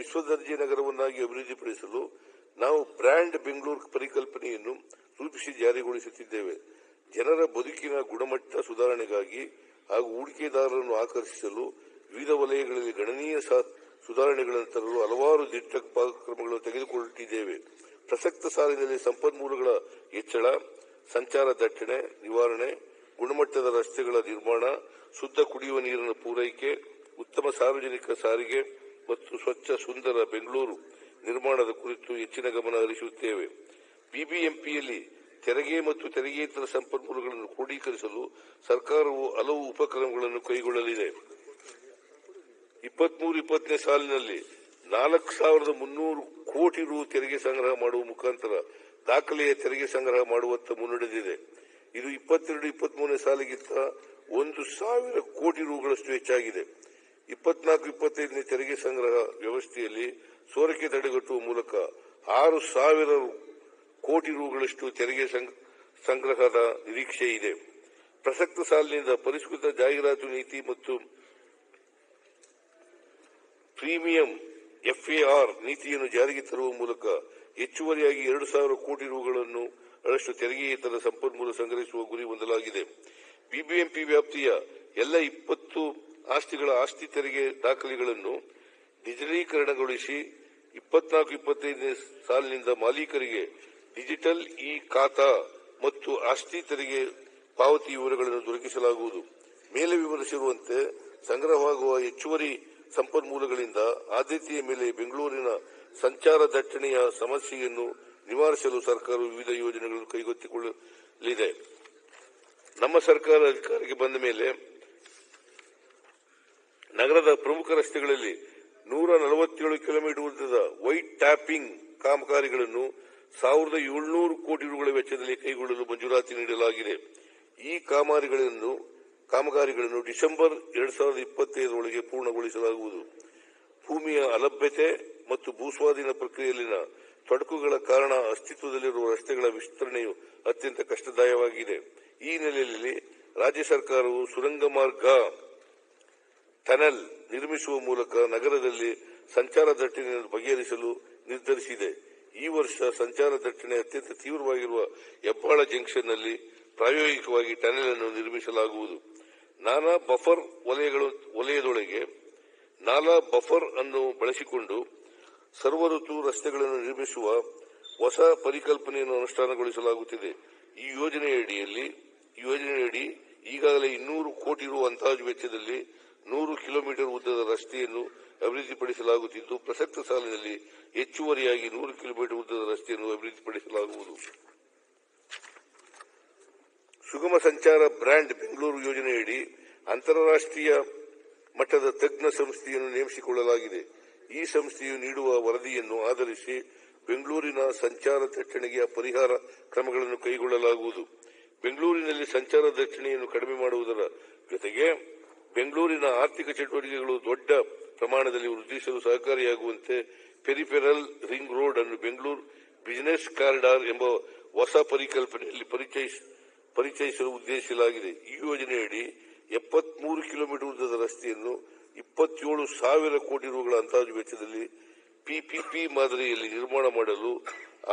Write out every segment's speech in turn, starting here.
ವಿಶ್ವದರ್ಜೆ ನಗರವನ್ನಾಗಿ ಅಭಿವೃದ್ಧಿಪಡಿಸಲು ನಾವು ಬ್ರ್ಯಾಂಡ್ ಬೆಂಗಳೂರು ಪರಿಕಲ್ಪನೆಯನ್ನು ರೂಪಿಸಿ ಜಾರಿಗೊಳಿಸುತ್ತಿದ್ದೇವೆ. ಜನರ ಬದುಕಿನ ಗುಣಮಟ್ಟ ಸುಧಾರಣೆಗಾಗಿ ಹಾಗೂ ಹೂಡಿಕೆದಾರರನ್ನು ಆಕರ್ಷಿಸಲು ವಿವಿಧ ವಲಯಗಳಲ್ಲಿ ಗಣನೀಯ ಸುಧಾರಣೆಗಳನ್ನು ತರಲು ಹಲವಾರು ದಿಟ್ಟ ಕ್ರಮಗಳನ್ನು ತೆಗೆದುಕೊಳ್ಳುತ್ತಿದ್ದೇವೆ ಪ್ರಸಕ್ತ ಸಾಲಿನಲ್ಲಿ ಸಂಪನ್ಮೂಲಗಳ ಹೆಚ್ಚಳ, ಸಂಚಾರ ದಟ್ಟಣೆ, ನಿವಾರಣೆ, ಗುಣಮಟ್ಟದ ರಸ್ತೆಗಳ ನಿರ್ಮಾಣ, ಶುದ್ಧ ಕುಡಿಯುವ ನೀರಿನ ಪೂರೈಕೆ, ಉತ್ತಮ ಸಾರ್ವಜನಿಕ ಸಾರಿಗೆ ಮತ್ತು ಸ್ವಚ್ಛ ಸುಂದರ ಬೆಂಗಳೂರು ನಿರ್ಮಾಣದ ಕುರಿತು ಹೆಚ್ಚಿನ ಗಮನ ಹರಿಸುತ್ತೇವೆ. ಬಿಬಿಎಂಪಿಯಲ್ಲಿ ತೆರಿಗೆ ಮತ್ತು ತೆರಿಗೆಯೇತರ ಸಂಪನ್ಮೂಲಗಳನ್ನು ಕ್ರೋಢೀಕರಿಸಲು ಸರ್ಕಾರವು ಹಲವು ಉಪಕ್ರಮಗಳನ್ನು ಕೈಗೊಳ್ಳಲಿದೆ. ಇಪ್ಪತ್ಮೂರು, ಇಪ್ಪತ್ತನೇ ಸಾಲಿನಲ್ಲಿ ನಾಲ್ಕು ಸಾವಿರದ ಮುನ್ನೂರು ಕೋಟಿ ರು ತೆರಿಗೆ ಸಂಗ್ರಹ ಮಾಡುವ ಮುಖಾಂತರ ದಾಖಲೆಯ ತೆರಿಗೆ ಸಂಗ್ರಹ ಮಾಡುವತ್ತ ಮುನ್ನಡೆದಿದೆ. ಇದು ಇಪ್ಪತ್ತೆರಡು, ಇಪ್ಪತ್ಮೂರನೇ ಸಾಲಿಗಿಂತ ಒಂದು ಸಾವಿರ ಕೋಟಿ ರುಗಳಷ್ಟು ಹೆಚ್ಚಾಗಿದೆ. ಇಪ್ಪತ್ನಾಲ್ಕು ಇಪ್ಪತ್ತೈದನೇ ತೆರಿಗೆ ಸಂಗ್ರಹ ವ್ಯವಸ್ಥೆಯಲ್ಲಿ ಸೋರಿಕೆ ತಡೆಗಟ್ಟುವ ಮೂಲಕ ಆರು ಸಾವಿರ ಕೋಟಿ ರೂಗಳಷ್ಟು ತೆರಿಗೆ ಸಂಗ್- ಸಂಗ್ರಹದ ನಿರೀಕ್ಷೆ ಇದೆ. ಪ್ರಸಕ್ತ ಸಾಲಿನಿಂದ ಪರಿಷ್ಕೃತ ಜಾಹೀರಾತು ನೀತಿ ಮತ್ತು ಪ್ರೀಮಿಯಂ ಎಫ್ಎಆರ್ ನೀತಿಯನ್ನು ಜಾರಿಗೆ ತರುವ ಮೂಲಕ ಹೆಚ್ಚುವರಿಯಾಗಿ ಎರಡು ಸಾವಿರ ಕೋಟಿ ರೂಗಳನ್ನು ಅಷ್ಟು ತೆರಿಗೆಯೇತರ ಸಂಪನ್ಮೂಲ ಸಂಗ್ರಹಿಸುವ ಗುರಿ ಹೊಂದಲಾಗಿದೆ. ಬಿಬಿಎಂಪಿ ವ್ಯಾಪ್ತಿಯ ಎಲ್ಲ ಇಪ್ಪತ್ತು ಆಸ್ತಿಗಳ ಆಸ್ತಿ ತೆರಿಗೆ ದಾಖಲೆಗಳನ್ನು ಡಿಜಿಟಲೀಕರಣಗೊಳಿಸಿ ಇಪ್ಪತ್ನಾಲ್ಕು, ಇಪ್ಪತ್ತೈದನೇ ಸಾಲಿನಿಂದ ಮಾಲೀಕರಿಗೆ ಡಿಜಿಟಲ್ ಇ ಖಾತಾ ಮತ್ತು ಆಸ್ತಿ ತೆರಿಗೆ ಪಾವತಿ ವಿವರಗಳನ್ನು ದೊರಕಿಸಲಾಗುವುದು. ಮೇಲೆ ವಿವರಿಸಿರುವಂತೆ, ಸಂಗ್ರಹವಾಗುವ ಹೆಚ್ಚುವರಿ ಸಂಪನ್ಮೂಲಗಳಿಂದ ಆದ್ಯತೆಯ ಮೇಲೆ ಬೆಂಗಳೂರಿನ ಸಂಚಾರ ದಟ್ಟಣೆಯ ಸಮಸ್ಯೆಯನ್ನು ನಿವಾರಿಸಲು ಸರ್ಕಾರವು ವಿವಿಧ ಯೋಜನೆಗಳನ್ನು ಕೈಗೊತ್ತಿಕೊಳ್ಳಲಿದೆ. ನಮ್ಮ ಸರ್ಕಾರ ಅಧಿಕಾರಕ್ಕೆ ಬಂದ ಮೇಲೆ ನಗರದ ಪ್ರಮುಖ ರಸ್ತೆಗಳಲ್ಲಿ ನೂರ ನಲವತ್ತೇಳು ಕಿಲೋಮೀಟರ್ ಉದ್ದದ ವೈಟ್ ಟ್ಯಾಪಿಂಗ್ ಕಾಮಗಾರಿಗಳನ್ನು ಸಾವಿರದ ಏಳ್ನೂರು ಕೋಟಿ ರೂಪಾಯಿ ವೆಚ್ಚದಲ್ಲಿ ಕೈಗೊಳ್ಳಲು ಮಂಜೂರಾತಿ ನೀಡಲಾಗಿದೆ. ಈ ಕಾಮಗಾರಿಗಳನ್ನು ಕಾಮಗಾರಿಗಳನ್ನು ಡಿಸೆಂಬರ್ ಎರಡ್ ಸಾವಿರದ ಇಪ್ಪತ್ತೈದರೊಳಗೆ ಪೂರ್ಣಗೊಳಿಸಲಾಗುವುದು. ಭೂಮಿಯ ಅಲಭ್ಯತೆ ಮತ್ತು ಭೂಸ್ವಾಧೀನ ಪ್ರಕ್ರಿಯೆಯಲ್ಲಿನ ತೊಡಕುಗಳ ಕಾರಣ ಅಸ್ತಿತ್ವದಲ್ಲಿರುವ ರಸ್ತೆಗಳ ವಿಸ್ತರಣೆಯು ಅತ್ಯಂತ ಕಷ್ಟದಾಯವಾಗಿದೆ ಈ ಹಿನ್ನೆಲೆಯಲ್ಲಿ ರಾಜ್ಯ ಸರ್ಕಾರವು ಸುರಂಗ ಮಾರ್ಗ ಟನಲ್ ನಿರ್ಮಿಸುವ ಮೂಲಕ ನಗರದಲ್ಲಿ ಸಂಚಾರ ದಟ್ಟಣೆಯನ್ನು ಬಗೆಹರಿಸಲು ನಿರ್ಧರಿಸಿದೆ. ಈ ವರ್ಷ ಸಂಚಾರ ದಟ್ಟಣೆ ಅತ್ಯಂತ ತೀವ್ರವಾಗಿರುವ ಹೆಬ್ಬಾಳ ಜಂಕ್ಷನ್ನಲ್ಲಿ ಪ್ರಾಯೋಗಿಕವಾಗಿ ಟನೆಲ್ ಅನ್ನು ನಿರ್ಮಿಸಲಾಗುವುದು. ನಾನಾ ಬಫರ್ ವಲಯಗಳು, ವಲಯದೊಳಗೆ ನಾಲಾ ಬಫರ್ ಅನ್ನು ಬಳಸಿಕೊಂಡು ಸರ್ವಋತು ರಸ್ತೆಗಳನ್ನು ನಿರ್ಮಿಸುವ ಹೊಸ ಪರಿಕಲ್ಪನೆಯನ್ನು ಅನುಷ್ಠಾನಗೊಳಿಸಲಾಗುತ್ತಿದೆ. ಈ ಯೋಜನೆಯಡಿಯಲ್ಲಿ ಯೋಜನೆಯಡಿ ಈಗಾಗಲೇ ಇನ್ನೂರು ಕೋಟಿ ರು ಅಂದಾಜು ವೆಚ್ಚದಲ್ಲಿ ನೂರು ಕಿಲೋಮೀಟರ್ ಉದ್ದದ ರಸ್ತೆಯನ್ನು ಅಭಿವೃದ್ಧಿಪಡಿಸಲಾಗುತ್ತಿದ್ದು, ಪ್ರಸಕ್ತ ಸಾಲಿನಲ್ಲಿ ಹೆಚ್ಚುವರಿಯಾಗಿ ನೂರು ಕಿಲೋಮೀಟರ್ ಉದ್ದದ ರಸ್ತೆಯನ್ನು ಅಭಿವೃದ್ಧಿಪಡಿಸಲಾಗುವುದು. ಸುಗಮ ಸಂಚಾರ ಬ್ರ್ಯಾಂಡ್ ಬೆಂಗಳೂರು ಯೋಜನೆಯಡಿ ಅಂತಾರಾಷ್ಟೀಯ ಮಟ್ಟದ ತಜ್ಞ ಸಂಸ್ಥೆಯನ್ನು ನೇಮಿಸಿಕೊಳ್ಳಲಾಗಿದೆ. ಈ ಸಂಸ್ಥೆಯು ನೀಡುವ ವರದಿಯನ್ನು ಆಧರಿಸಿ ಬೆಂಗಳೂರಿನ ಸಂಚಾರ ದಟ್ಟಣೆಗೆ ಪರಿಹಾರ ಕ್ರಮಗಳನ್ನು ಕೈಗೊಳ್ಳಲಾಗುವುದು. ಬೆಂಗಳೂರಿನಲ್ಲಿ ಸಂಚಾರ ದಟ್ಟಣೆಯನ್ನು ಕಡಿಮೆ ಮಾಡುವುದರ ಜೊತೆಗೆ ಬೆಂಗಳೂರಿನ ಆರ್ಥಿಕ ಚಟುವಟಿಕೆಗಳು ದೊಡ್ಡ ಪ್ರಮಾಣದಲ್ಲಿ ವೃದ್ಧಿಸಲು ಸಹಕಾರಿಯಾಗುವಂತೆ ಪೆರಿಫೆರಲ್ ರಿಂಗ್ ರೋಡ್ ಅನ್ನು ಬೆಂಗಳೂರು ಬಿಸಿನೆಸ್ ಕಾರಿಡಾರ್ ಎಂಬ ಹೊಸ ಪರಿಕಲ್ಪನೆಯಲ್ಲಿ ಪರಿಚಯಿಸ, ಪರಿಚಯಿಸಲು ಉದ್ದೇಶಿಸಲಾಗಿದೆ. ಈ ಯೋಜನೆಯಡಿ ಎಪ್ಪತ್ಮೂರು ಕಿಲೋಮೀಟರ್ ಉದ್ದದ ರಸ್ತೆಯನ್ನು ಇಪ್ಪತ್ತೇಳು ಸಾವಿರ ಕೋಟಿ ರೂಗಳ ಅಂದಾಜು ವೆಚ್ಚದಲ್ಲಿ ಪಿಪಿಪಿ ಮಾದರಿಯಲ್ಲಿ ನಿರ್ಮಾಣ ಮಾಡಲು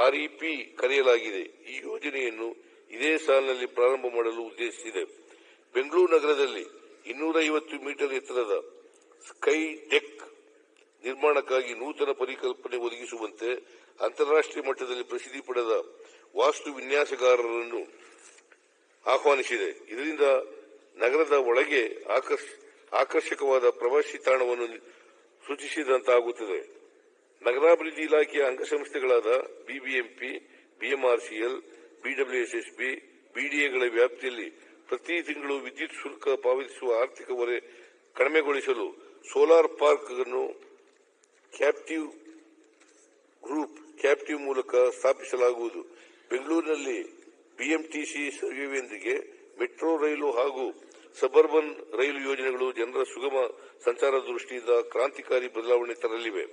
ಆರ್ಇಪಿ ಕರೆಯಲಾಗಿದೆ. ಈ ಯೋಜನೆಯನ್ನು ಇದೇ ಸಾಲಿನಲ್ಲಿ ಪ್ರಾರಂಭ ಮಾಡಲು ಉದ್ದೇಶಿಸಿದೆ. ಬೆಂಗಳೂರು ನಗರದಲ್ಲಿ ಇನ್ನೂರ ಐವತ್ತು ಮೀಟರ್ ಎತ್ತರದ ಸ್ಕೈ ಡೆಕ್ ನಿರ್ಮಾಣಕ್ಕಾಗಿ ನೂತನ ಪರಿಕಲ್ಪನೆ ಒದಗಿಸುವಂತೆ ಅಂತಾರಾಷ್ಟೀಯ ಮಟ್ಟದಲ್ಲಿ ಪ್ರಸಿದ್ಧಿ ಪಡೆದ ವಾಸ್ತು ವಿನ್ಯಾಸಗಾರರನ್ನು ಆಹ್ವಾನಿಸಿದೆ. ಇದರಿಂದ ನಗರದ ಒಳಗೆ ಆಕರ್ಷ- ಆಕರ್ಷಕವಾದ ಪ್ರವಾಸಿ ತಾಣವನ್ನು ಸೂಚಿಸಿದಂತಾಗುತ್ತದೆ ನಗರಾಭಿವೃದ್ಧಿ ಇಲಾಖೆಯ ಅಂಗಸಂಸ್ಥೆಗಳಾದ ಬಿಬಿಎಂಪಿ, ಬಿಎಂಆರ್ಸಿಎಲ್, ಬಿಡಬ್ಲ್ಯೂಎಸ್ಎಸ್ಬಿ, ಬಿಡಿಎಗಳ ವ್ಯಾಪ್ತಿಯಲ್ಲಿ ಪ್ರತಿ ತಿಂಗಳು ವಿದ್ಯುತ್ ಶುಲ್ಕ ಪಾವತಿಸುವ ಆರ್ಥಿಕ ಹೊರೆ ಕಡಿಮೆಗೊಳಿಸಲು ಸೋಲಾರ್ ಪಾರ್ಕ್ ಅನ್ನು ಕ್ಯಾಪ್ಟಿವ್ ಗ್ರೂಪ್, ಕ್ಯಾಪ್ಟಿವ್ ಮೂಲಕ ಸ್ಥಾಪಿಸಲಾಗುವುದು. ಬೆಂಗಳೂರಿನಲ್ಲಿ ಬಿಎಂಟಿಸಿ ಸೇವೆಯೊಂದಿಗೆ ಮೆಟ್ರೋ ರೈಲು ಹಾಗೂ ಸಬರ್ಬನ್ ರೈಲು ಯೋಜನೆಗಳು ಜನರ ಸುಗಮ ಸಂಚಾರ ದೃಷ್ಟಿಯಿಂದ ಕ್ರಾಂತಿಕಾರಿ ಬದಲಾವಣೆ ತರಲಿವೆ.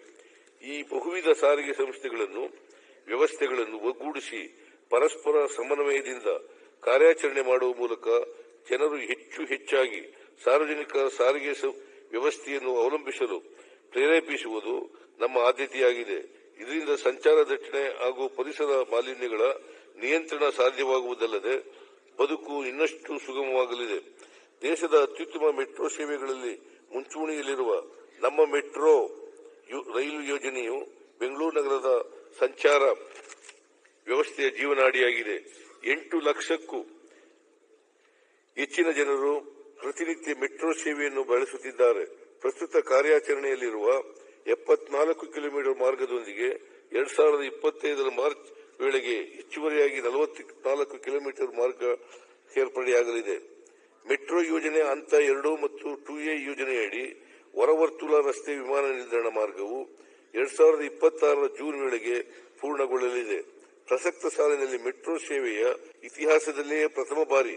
ಈ ಬಹುವಿಧ ಸಾರಿಗೆ ಸಂಸ್ಥೆಗಳನ್ನು, ವ್ಯವಸ್ಥೆಗಳನ್ನು ಒಗ್ಗೂಡಿಸಿ ಪರಸ್ಪರ ಸಮನ್ವಯದಿಂದ ಕಾರ್ಯಾಚರಣೆ ಮಾಡುವ ಮೂಲಕ ಜನರು ಹೆಚ್ಚು ಹೆಚ್ಚಾಗಿ ಸಾರ್ವಜನಿಕ ಸಾರಿಗೆ ವ್ಯವಸ್ಥೆಯನ್ನು ಅವಲಂಬಿಸಲು ಪ್ರೇರೇಪಿಸುವುದು ನಮ್ಮ ಆದ್ಯತೆಯಾಗಿದೆ. ಇದರಿಂದ ಸಂಚಾರ ದಟ್ಟಣೆ ಹಾಗೂ ಪರಿಸರ ಮಾಲಿನ್ಯಗಳ ನಿಯಂತ್ರಣ ಸಾಧ್ಯವಾಗುವುದಲ್ಲದೆ ಬದುಕು ಇನ್ನಷ್ಟು ಸುಗಮವಾಗಲಿದೆ. ದೇಶದ ಅತ್ಯುತ್ತಮ ಮೆಟ್ರೋ ಸೇವೆಗಳಲ್ಲಿ ಮುಂಚೂಣಿಯಲ್ಲಿರುವ ನಮ್ಮ ಮೆಟ್ರೋ ರೈಲು ಯೋಜನೆಯು ಬೆಂಗಳೂರು ನಗರದ ಸಂಚಾರ ವ್ಯವಸ್ಥೆಯ ಜೀವನಾಡಿಯಾಗಿದೆ. ಎಂಟು ಲಕ್ಷಕ್ಕೂ ಹೆಚ್ಚಿನ ಜನರು ಪ್ರತಿನಿತ್ಯ ಮೆಟ್ರೋ ಸೇವೆಯನ್ನು ಬಳಸುತ್ತಿದ್ದಾರೆ. ಪ್ರಸ್ತುತ ಕಾರ್ಯಾಚರಣೆಯಲ್ಲಿರುವ ಎಪ್ಪತ್ನಾಲ್ಕು ಕಿಲೋಮೀಟರ್ ಮಾರ್ಗದೊಂದಿಗೆ ಎರಡ್ ಸಾವಿರದ ಇಪ್ಪತ್ತೈದರ ಮಾರ್ಚ್ ವೇಳೆಗೆ ಹೆಚ್ಚುವರಿಯಾಗಿ ನಲವತ್ನಾಲ್ಕು ಕಿಲೋಮೀಟರ್ ಮಾರ್ಗ ಸೇರ್ಪಡೆಯಾಗಲಿದೆ. ಮೆಟ್ರೋ ಯೋಜನೆ ಹಂತ ಎರಡು ಮತ್ತು ಟೂ ಎ ಯೋಜನೆಯಡಿ ಹೊರವರ್ತುಲ ರಸ್ತೆ ವಿಮಾನ ನಿಲ್ದಾಣ ಮಾರ್ಗವು ಎರಡ್ ಸಾವಿರದ ಇಪ್ಪತ್ತಾರರ ಜೂನ್ ವೇಳೆಗೆ ಪೂರ್ಣಗೊಳ್ಳಲಿದೆ. ಪ್ರಸಕ್ತ ಸಾಲಿನಲ್ಲಿ ಮೆಟ್ರೋ ಸೇವೆಯ ಇತಿಹಾಸದಲ್ಲಿಯೇ ಪ್ರಥಮ ಬಾರಿ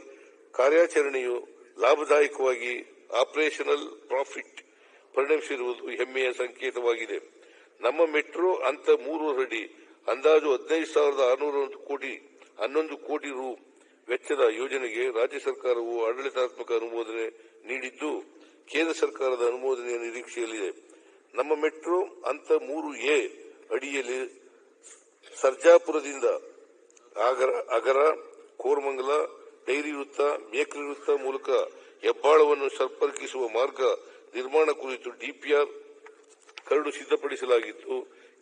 ಕಾರ್ಯಾಚರಣೆಯು ಲಾಭದಾಯಕವಾಗಿ ಆಪರೇಷನಲ್ ಪ್ರಾಫಿಟ್ ಪರಿಣಮಿಸಿರುವುದು ಹೆಮ್ಮೆಯ ಸಂಕೇತವಾಗಿದೆ. ನಮ್ಮ ಮೆಟ್ರೋ ಅಂತ ಮೂರು ಅಡಿ, ಅಂದಾಜು ಹದಿನೈದು ಸಾವಿರದ ಆರುನೂರ ಕೋಟಿ, ಹನ್ನೊಂದು ಕೋಟಿ ರು ವೆಚ್ಚದ ಯೋಜನೆಗೆ ರಾಜ್ಯ ಸರ್ಕಾರವು ಆಡಳಿತಾತ್ಮಕ ಅನುಮೋದನೆ ನೀಡಿದ್ದು, ಕೇಂದ್ರ ಸರ್ಕಾರದ ಅನುಮೋದನೆಯ ನಿರೀಕ್ಷೆಯಲ್ಲಿದೆ. ನಮ್ಮ ಮೆಟ್ರೋ ಅಂತ ಮೂರು ಎ ಅಡಿಯಲ್ಲಿ ಸರ್ಜಾಪುರದಿಂದ ಅಗರ ಕೋರಮಂಗಲ, ಡೈರಿ ವೃತ್ತ, ಮೇಕರಿ ವೃತ್ತ ಮೂಲಕ ಹೆಬ್ಬಾಳವನ್ನು ಸಂಪರ್ಕಿಸುವ ಮಾರ್ಗ ನಿರ್ಮಾಣ ಕುರಿತು ಡಿಪಿಆರ್ ಕರಡು ಸಿದ್ಧಪಡಿಸಲಾಗಿದ್ದು,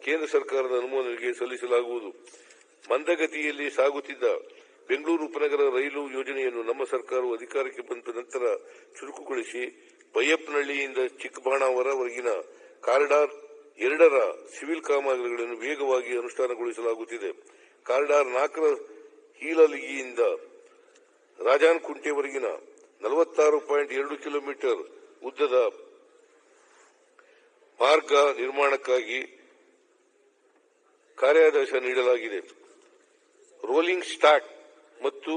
ಕೇಂದ್ರ ಸರ್ಕಾರದ ಅನುಮೋದನೆಗೆ ಸಲ್ಲಿಸಲಾಗುವುದು. ಮಂದಗತಿಯಲ್ಲಿ ಸಾಗುತ್ತಿದ್ದ ಬೆಂಗಳೂರು ಉಪನಗರ ರೈಲು ಯೋಜನೆಯನ್ನು ನಮ್ಮ ಸರ್ಕಾರವು ಅಧಿಕಾರಕ್ಕೆ ಬಂದ ನಂತರ ಚುರುಕುಗೊಳಿಸಿ, ಬೈಯಪ್ಪನಹಳ್ಳಿಯಿಂದ ಚಿಕ್ಕಬಾಣಾವರವರೆಗಿನ ಕಾರಿಡಾರ್ ಎರಡರ ಸಿವಿಲ್ ಕಾಮಗಾರಿಗಳನ್ನು ವೇಗವಾಗಿ ಅನುಷ್ಠಾನಗೊಳಿಸಲಾಗುತ್ತಿದೆ. ಕಾರಿಡಾರ್ ನಾಲ್ಕರ ಹೀಲಲಿಗಿಯಿಂದ ರಾಜಾನ್ಕುಂಟೆವರೆಗಿನ ನಲವತ್ತಾರು ಪಾಯಿಂಟ್ ಎರಡು ಕಿಲೋಮೀಟರ್ ಉದ್ದದ ಮಾರ್ಗ ನಿರ್ಮಾಣಕ್ಕಾಗಿ ಕಾರ್ಯಾದೇಶ ನೀಡಲಾಗಿದೆ. ರೋಲಿಂಗ್ ಸ್ಟಾಕ್ ಮತ್ತು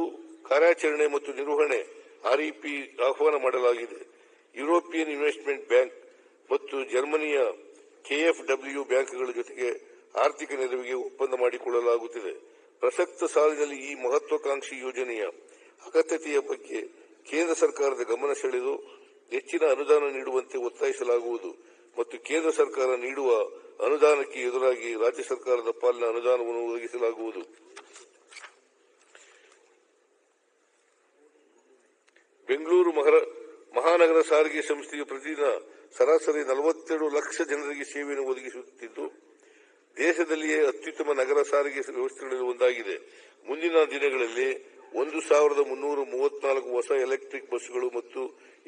ಕಾರ್ಯಾಚರಣೆ ಮತ್ತು ನಿರ್ವಹಣೆ ಆರ್ಇಪಿ ಆಹ್ವಾನ ಮಾಡಲಾಗಿದೆ. ಯುರೋಪಿಯನ್ ಇನ್ವೆಸ್ಟ್ಮೆಂಟ್ ಬ್ಯಾಂಕ್ ಮತ್ತು ಜರ್ಮನಿಯ ಕೆಎಫ್ಡಬ್ಲ್ಯೂ ಬ್ಯಾಂಕ್ಗಳ ಜೊತೆಗೆ ಆರ್ಥಿಕ ನೆರವಿಗೆ ಒಪ್ಪಂದ ಮಾಡಿಕೊಳ್ಳಲಾಗುತ್ತಿದೆ. ಪ್ರಸಕ್ತ ಸಾಲಿನಲ್ಲಿ ಈ ಮಹತ್ವಾಕಾಂಕ್ಷಿ ಯೋಜನೆಯ ಅಗತ್ಯತೆಯ ಬಗ್ಗೆ ಕೇಂದ್ರ ಸರ್ಕಾರದ ಗಮನ ಸೆಳೆದು ಹೆಚ್ಚಿನ ಅನುದಾನ ನೀಡುವಂತೆ ಒತ್ತಾಯಿಸಲಾಗುವುದು ಮತ್ತು ಕೇಂದ್ರ ಸರ್ಕಾರ ನೀಡುವ ಅನುದಾನಕ್ಕೆ ಎದುರಾಗಿ ರಾಜ್ಯ ಸರ್ಕಾರದ ಪಾಲಿನ ಅನುದಾನವನ್ನು ಒದಗಿಸಲಾಗುವುದು. ಬೆಂಗಳೂರು ಮಹಾನಗರ ಸಾರಿಗೆ ಸಂಸ್ಥೆಯು ಪ್ರತಿದಿನ ಸರಾಸರಿ ನಲವತ್ತೆರಡು ಲಕ್ಷ ಜನರಿಗೆ ಸೇವೆಯನ್ನು ಒದಗಿಸುತ್ತಿದ್ದು, ದೇಶದಲ್ಲಿಯೇ ಅತ್ಯುತ್ತಮ ನಗರ ಸಾರಿಗೆ ವ್ಯವಸ್ಥೆಗಳಲ್ಲಿ ಒಂದಾಗಿದೆ. ಮುಂದಿನ ದಿನಗಳಲ್ಲಿ ಒಂದು ಸಾವಿರದ ಮುನ್ನೂರ ಮೂವತ್ನಾಲ್ಕು ಹೊಸ ಎಲೆಕ್ಟ್ರಿಕ್ ಬಸ್ಸುಗಳು ಮತ್ತು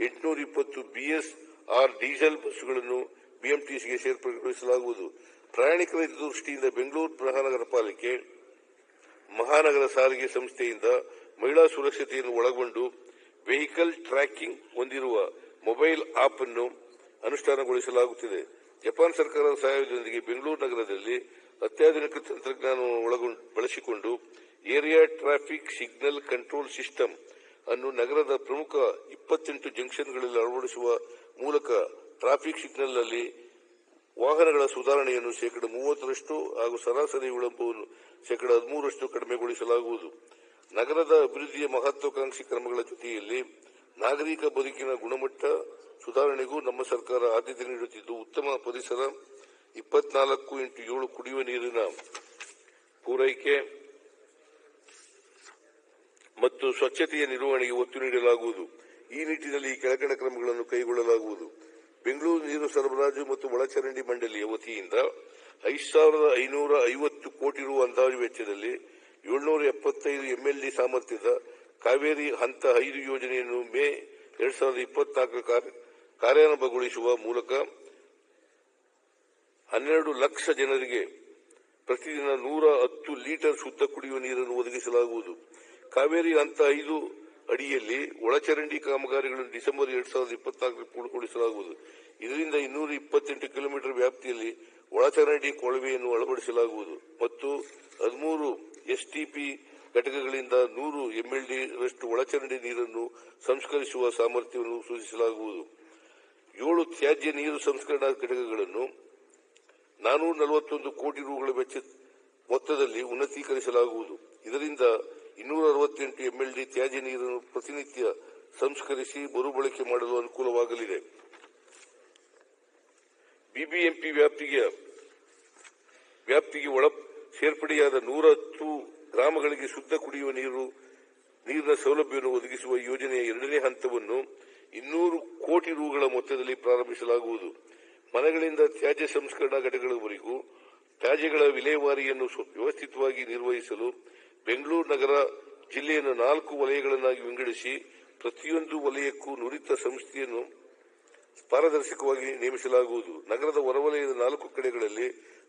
ಎಂಟುನೂರ ಇಪ್ಪತ್ತು ಬಿಎಸ್ ಆರ್ ಡೀಸೆಲ್ ಬಸ್ಸುಗಳನ್ನು ಬಿಎಂಟಿಸಿಗೆ ಸೇರ್ಪಡೆಗೊಳಿಸಲಾಗುವುದು. ಪ್ರಯಾಣಿಕರ ದೃಷ್ಟಿಯಿಂದ ಬೆಂಗಳೂರು ಮಹಾನಗರ ಪಾಲಿಕೆ, ಮಹಾನಗರ ಸಾರಿಗೆ ಸಂಸ್ಥೆಯಿಂದ ಮಹಿಳಾ ಸುರಕ್ಷತೆಯನ್ನು ಒಳಗೊಂಡು ವೆಹಿಕಲ್ ಟ್ರ್ಯಾಕಿಂಗ್ ಹೊಂದಿರುವ ಮೊಬೈಲ್ ಆಪ್ ಅನ್ನು ಅನುಷ್ಠಾನಗೊಳಿಸಲಾಗುತ್ತಿದೆ. ಜಪಾನ್ ಸರ್ಕಾರದ ಸಹಾಯದೊಂದಿಗೆ ಬೆಂಗಳೂರು ನಗರದಲ್ಲಿ ಅತ್ಯಾಧುನಿಕ ತಂತ್ರಜ್ಞಾನವನ್ನು ಬಳಸಿಕೊಂಡು area traffic signal control system ಅನ್ನು ನಗರದ ಪ್ರಮುಖ ಇಪ್ಪತ್ತೆಂಟು ಜಂಕ್ಷನ್ಗಳಲ್ಲಿ ಅಳವಡಿಸುವ ಮೂಲಕ ಟ್ರಾಫಿಕ್ ಸಿಗ್ನಲ್ನಲ್ಲಿ ವಾಹನಗಳ ಸುಧಾರಣೆಯನ್ನು ಶೇಕಡ ಮೂವತ್ತರಷ್ಟು ಹಾಗೂ ಸರಾಸರಿ ವಿಳಂಬವನ್ನು ಶೇಕಡ ಹದಿಮೂರರಷ್ಟು ಕಡಿಮೆಗೊಳಿಸಲಾಗುವುದು. ನಗರದ ಅಭಿವೃದ್ಧಿಯ ಮಹತ್ವಾಕಾಂಕ್ಷಿ ಕ್ರಮಗಳ ಜೊತೆಯಲ್ಲಿ ನಾಗರಿಕ ಬದುಕಿನ ಗುಣಮಟ್ಟ ಸುಧಾರಣೆಗೂ ನಮ್ಮ ಸರ್ಕಾರ ಆದ್ಯತೆ ನೀಡುತ್ತಿದ್ದು ಉತ್ತಮ ಪರಿಸರ, ಇಪ್ಪತ್ನಾಲ್ಕು ಇಂಟು ಏಳು ಕುಡಿಯುವ ನೀರಿನ ಪೂರೈಕೆ ಮತ್ತು ಸ್ವಚ್ಛತೆಯ ನಿರ್ವಹಣೆಗೆ ಒತ್ತು ನೀಡಲಾಗುವುದು. ಈ ನಿಟ್ಟಿನಲ್ಲಿ ಈ ಕೆಳಕಂಡ ಕ್ರಮಗಳನ್ನು ಕೈಗೊಳ್ಳಲಾಗುವುದು. ಬೆಂಗಳೂರು ನೀರು ಸರಬರಾಜು ಮತ್ತು ಒಳಚರಂಡಿ ಮಂಡಳಿಯ ವತಿಯಿಂದ ಐದು ಸಾವಿರದ ಐನೂರ ಐವತ್ತು ಕೋಟಿ ರು ಅಂದಾಜು ವೆಚ್ಚದಲ್ಲಿ ಏಳ್ನೂರ ಎಪ್ಪತ್ತೈದು ಎಂಎಲ್ಡಿ ಸಾಮರ್ಥ್ಯದ ಕಾವೇರಿ ಹಂತ ಐದು ಯೋಜನೆಯನ್ನು ಮೇ ಎರಡ್ ಸಾವಿರದ ಇಪ್ಪತ್ನಾಲ್ಕು ಕಾರ್ಯಾರಂಭಗೊಳಿಸುವ ಮೂಲಕ ಹನ್ನೆರಡು ಲಕ್ಷ ಜನರಿಗೆ ಪ್ರತಿದಿನ ನೂರ ಹತ್ತು ಲೀಟರ್ ಶುದ್ಧ ಕುಡಿಯುವ ನೀರನ್ನು ಒದಗಿಸಲಾಗುವುದು. ಕಾವೇರಿ ಹಂತ ಐದು ಅಡಿಯಲ್ಲಿ ಒಳಚರಂಡಿ ಕಾಮಗಾರಿಗಳನ್ನು ಡಿಸೆಂಬರ್ ಎರಡ್ ಸಾವಿರದ ಇಪ್ಪತ್ನಾಲ್ಕರಲ್ಲಿ ಪೂರ್ಣಗೊಳಿಸಲಾಗುವುದು. ಇದರಿಂದ ಇನ್ನೂರ ಇಪ್ಪತ್ತೆಂಟು ಕಿಲೋಮೀಟರ್ ವ್ಯಾಪ್ತಿಯಲ್ಲಿ ಒಳಚರಂಡಿ ಕೊಳವೆಯನ್ನು ಅಳವಡಿಸಲಾಗುವುದು ಮತ್ತು ಹದಿಮೂರು ಎಸ್ಟಿಪಿ ಘಟಕಗಳಿಂದ ನೂರು ಎಂಎಲ್ಡಿ ರಷ್ಟು ಒಳಚರಂಡಿ ನೀರನ್ನು ಸಂಸ್ಕರಿಸುವ ಸಾಮರ್ಥ್ಯವನ್ನು ಸೂಚಿಸಲಾಗುವುದು. ಏಳು ತ್ಯಾಜ್ಯ ನೀರು ಸಂಸ್ಕರಣಾ ಘಟಕಗಳನ್ನು ನಾನೂರ ನಲವತ್ತೊಂದು ಕೋಟಿ ರೂಗಳ ವೆಚ್ಚ ಮೊತ್ತದಲ್ಲಿ ಉನ್ನತೀಕರಿಸಲಾಗುವುದು. ಇದರಿಂದ ಇನ್ನೂರ ಅರವತ್ತೆಂಟು ಎಂಎಲ್ಡಿ ತ್ಯಾಜ್ಯ ನೀರನ್ನು ಪ್ರತಿನಿತ್ಯ ಸಂಸ್ಕರಿಸಿ ಮರುಬಳಕೆ ಮಾಡಲು ಅನುಕೂಲವಾಗಲಿದೆ. ಬಿಬಿಎಂಪಿ ವ್ಯಾಪ್ತಿಗೆ ವ್ಯಾಪ್ತಿಗೆ ಒಳ ಸೇರ್ಪಡೆಯಾದ ನೂರ ಹತ್ತು ಗ್ರಾಮಗಳಿಗೆ ಶುದ್ಧ ಕುಡಿಯುವ ನೀರು ನೀರಿನ ಸೌಲಭ್ಯವನ್ನು ಒದಗಿಸುವ ಯೋಜನೆಯ ಎರಡನೇ ಹಂತವನ್ನು ಇನ್ನೂರು ಕೋಟಿ ರೂಗಳ ಮೊತ್ತದಲ್ಲಿ ಪ್ರಾರಂಭಿಸಲಾಗುವುದು. ಮನೆಗಳಿಂದ ತ್ಯಾಜ್ಯ ಸಂಸ್ಕರಣಾ ಘಟಕಗಳವರೆಗೂ ತ್ಯಾಜ್ಯಗಳ ವಿಲೇವಾರಿಯನ್ನು ವ್ಯವಸ್ಥಿತವಾಗಿ ನಿರ್ವಹಿಸಲು ಬೆಂಗಳೂರು ನಗರ ಜಿಲ್ಲೆಯನ್ನು ನಾಲ್ಕು ವಲಯಗಳನ್ನಾಗಿ ವಿಂಗಡಿಸಿ ಪ್ರತಿಯೊಂದು ವಲಯಕ್ಕೂ ನುರಿತ ಸಂಸ್ಥೆಯನ್ನು ಪಾರದರ್ಶಕವಾಗಿ ನೇಮಿಸಲಾಗುವುದು. ನಗರದ ಹೊರವಲಯದ ನಾಲ್ಕು ಕಡೆಗಳಲ್ಲಿ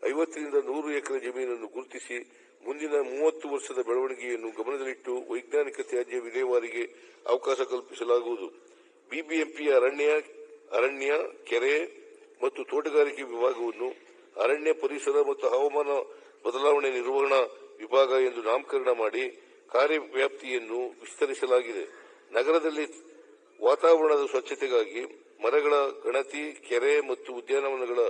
ಐವತ್ತರಿಂದ ನೂರು ಎಕರೆ ಜಮೀನನ್ನು ಗುರುತಿಸಿ ಮುಂದಿನ ಮೂವತ್ತು ವರ್ಷದ ಬೆಳವಣಿಗೆಯನ್ನು ಗಮನದಲ್ಲಿಟ್ಟು ವೈಜ್ಞಾನಿಕ ತ್ಯಾಜ್ಯ ವಿಲೇವಾರಿಗೆ ಅವಕಾಶ ಕಲ್ಪಿಸಲಾಗುವುದು. ಬಿಬಿಎಂಪಿಯ ಅರಣ್ಯ ಅರಣ್ಯ, ಕೆರೆ ಮತ್ತು ತೋಟಗಾರಿಕೆ ವಿಭಾಗವನ್ನು ಅರಣ್ಯ ಪರಿಸರ ಮತ್ತು ಹವಾಮಾನ ಬದಲಾವಣೆ ನಿರ್ವಹಣಾ ವಿಭಾಗ ಎಂದು ನಾಮಕರಣ ಮಾಡಿ ಕಾರ್ಯವ್ಯಾಪ್ತಿಯನ್ನು ವಿಸ್ತರಿಸಲಾಗಿದೆ. ನಗರದಲ್ಲಿ ವಾತಾವರಣದ ಸ್ವಚ್ಛತೆಗಾಗಿ ಮರಗಳ ಗಣತಿ, ಕೆರೆ ಮತ್ತು ಉದ್ಯಾನವನಗಳ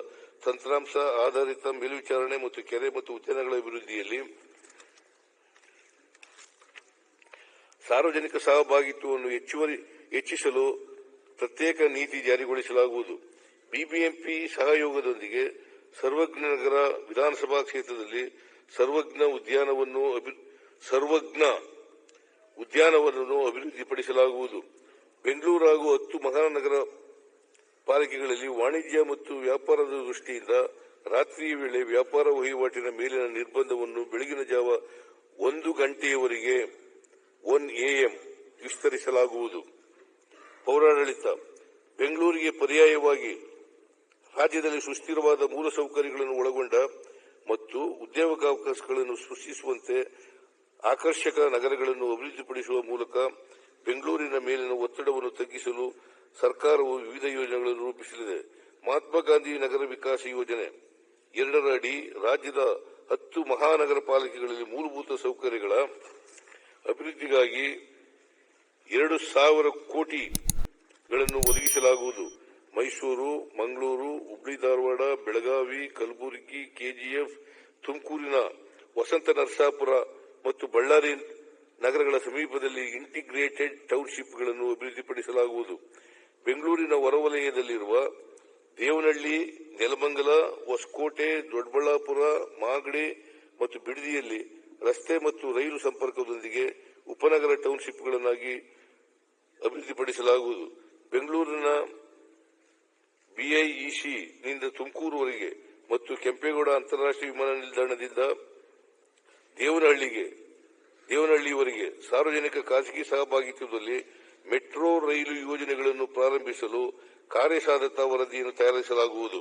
ತಂತ್ರಾಂಶ ಆಧಾರಿತ ಮೇಲ್ವಿಚಾರಣೆ ಮತ್ತು ಕೆರೆ ಮತ್ತು ಉದ್ಯಾನಗಳ ಅಭಿವೃದ್ಧಿಯಲ್ಲಿ ಸಾರ್ವಜನಿಕ ಸಹಭಾಗಿತ್ವವನ್ನು ಹೆಚ್ಚುವರಿ ಹೆಚ್ಚಿಸಲು ಪ್ರತ್ಯೇಕ ನೀತಿ ಜಾರಿಗೊಳಿಸಲಾಗುವುದು. ಬಿಬಿಎಂಪಿ ಸಹಯೋಗದೊಂದಿಗೆ ಸರ್ವಜ್ಞ ನಗರ ವಿಧಾನಸಭಾ ಕ್ಷೇತ್ರದಲ್ಲಿ ಸರ್ವಜ್ಞ ಉದ್ಯಾನವನ್ನು ಸರ್ವಜ್ಞ ಉದ್ಯಾನವನ್ನು ಅಭಿವೃದ್ಧಿಪಡಿಸಲಾಗುವುದು. ಬೆಂಗಳೂರು ಹಾಗೂ ಹತ್ತು ಮಹಾನಗರ ಪಾಲಿಕೆಗಳಲ್ಲಿ ವಾಣಿಜ್ಯ ಮತ್ತು ವ್ಯಾಪಾರದ ದೃಷ್ಟಿಯಿಂದ ರಾತ್ರಿಯ ವೇಳೆ ವ್ಯಾಪಾರ ವಹಿವಾಟಿನ ಮೇಲಿನ ನಿರ್ಬಂಧವನ್ನು ಬೆಳಗಿನ ಜಾವ ಒಂದು ಗಂಟೆಯವರೆಗೆ ಒನ್ ಎಎಂ ವಿಸ್ತರಿಸಲಾಗುವುದು. ಪೌರಾಡಳಿತ ಬೆಂಗಳೂರಿಗೆ ಪರ್ಯಾಯವಾಗಿ ರಾಜ್ಯದಲ್ಲಿ ಸುಸ್ಥಿರವಾದ ಮೂಲಸೌಕರ್ಯಗಳನ್ನು ಒಳಗೊಂಡ ಮತ್ತು ಉದ್ಯೋಗಾವಕಾಶಗಳನ್ನು ಸೃಷ್ಟಿಸುವಂತೆ ಆಕರ್ಷಕ ನಗರಗಳನ್ನು ಅಭಿವೃದ್ಧಿಪಡಿಸುವ ಮೂಲಕ ಬೆಂಗಳೂರಿನ ಮೇಲಿನ ಒತ್ತಡವನ್ನು ತಗ್ಗಿಸಲು ಸರ್ಕಾರವು ವಿವಿಧ ಯೋಜನೆಗಳನ್ನು ರೂಪಿಸಲಿದೆ. ಮಹಾತ್ಮ ಗಾಂಧಿ ನಗರ ವಿಕಾಸ ಯೋಜನೆ ಎರಡರ ಅಡಿ ರಾಜ್ಯದ ಹತ್ತು ಮಹಾನಗರ ಪಾಲಿಕೆಗಳಲ್ಲಿ ಮೂಲಭೂತ ಸೌಕರ್ಯಗಳ ಅಭಿವೃದ್ಧಿಗಾಗಿ ಎರಡು ಸಾವಿರ ಕೋಟಿಗಳನ್ನು ಒದಗಿಸಲಾಗುವುದು. ಮೈಸೂರು, ಮಂಗಳೂರು, ಹುಬ್ಳಿ, ಧಾರವಾಡ, ಬೆಳಗಾವಿ, ಕಲಬುರಗಿ, ಕೆಜಿಎಫ್, ತುಮಕೂರಿನ ವಸಂತ ನರಸಾಪುರ ಮತ್ತು ಬಳ್ಳಾರಿ ನಗರಗಳ ಸಮೀಪದಲ್ಲಿ ಇಂಟಿಗ್ರೇಟೆಡ್ ಟೌನ್ಶಿಪ್ಗಳನ್ನು ಅಭಿವೃದ್ಧಿಪಡಿಸಲಾಗುವುದು. ಬೆಂಗಳೂರಿನ ಹೊರವಲಯದಲ್ಲಿರುವ ದೇವನಹಳ್ಳಿ, ನೆಲಮಂಗಲ, ಹೊಸಕೋಟೆ, ದೊಡ್ಡಬಳ್ಳಾಪುರ, ಮಾಗಡಿ ಮತ್ತು ಬಿಡದಿಯಲ್ಲಿ ರಸ್ತೆ ಮತ್ತು ರೈಲು ಸಂಪರ್ಕದೊಂದಿಗೆ ಉಪನಗರ ಟೌನ್ಶಿಪ್ಗಳನ್ನಾಗಿ ಅಭಿವೃದ್ಧಿಪಡಿಸಲಾಗುವುದು. ಬೆಂಗಳೂರಿನ ಬಿಐಇಸಿ ನಿಂದ ತುಮಕೂರುವರೆಗೆ ಮತ್ತು ಕೆಂಪೇಗೌಡ ಅಂತಾರಾಷ್ಟ್ರೀಯ ವಿಮಾನ ನಿಲ್ದಾಣದಿಂದ ದೇವನಹಳ್ಳಿಗೆ ದೇವನಹಳ್ಳಿಯವರೆಗೆ ಸಾರ್ವಜನಿಕ ಖಾಸಗಿ ಸಹಭಾಗಿತ್ವದಲ್ಲಿ ಮೆಟ್ರೋ ರೈಲು ಯೋಜನೆಗಳನ್ನು ಪ್ರಾರಂಭಿಸಲು ಕಾರ್ಯಸಾಧಕ ವರದಿಯನ್ನು ತಯಾರಿಸಲಾಗುವುದು.